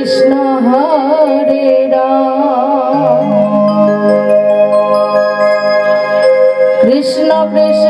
কৃষ্ণ হরে রাম। কৃষ্ণ কৃষ্ণ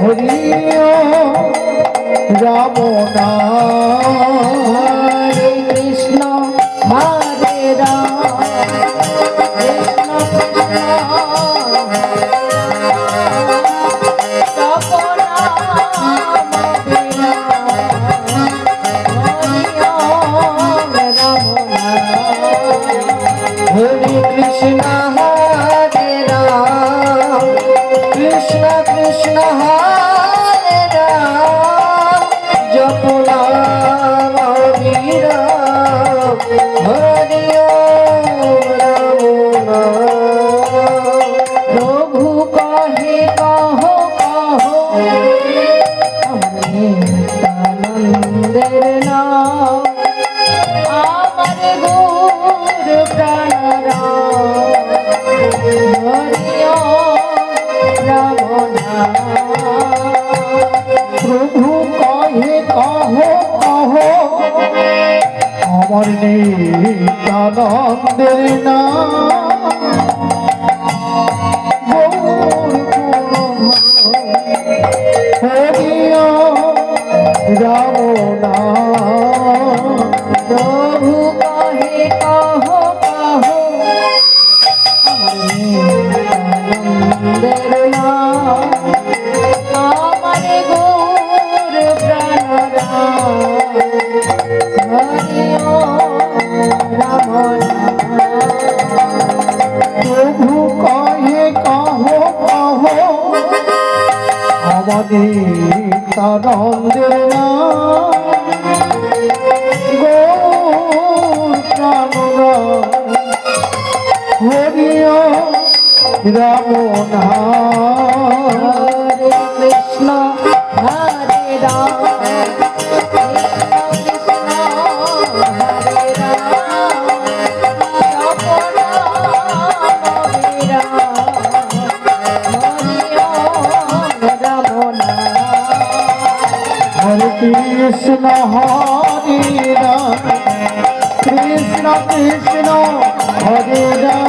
হরিও রাম হরে কৃষ্ণ হরে Ram Hare Krishna প্রভু কহে কহ কহ আমার নিতানন্দের নাম। জানি। তার অঞ্জনা হরিয় রাম না কৃষ্ণ হরি রাম কৃষ্ণ কৃষ্ণ হরি রাম।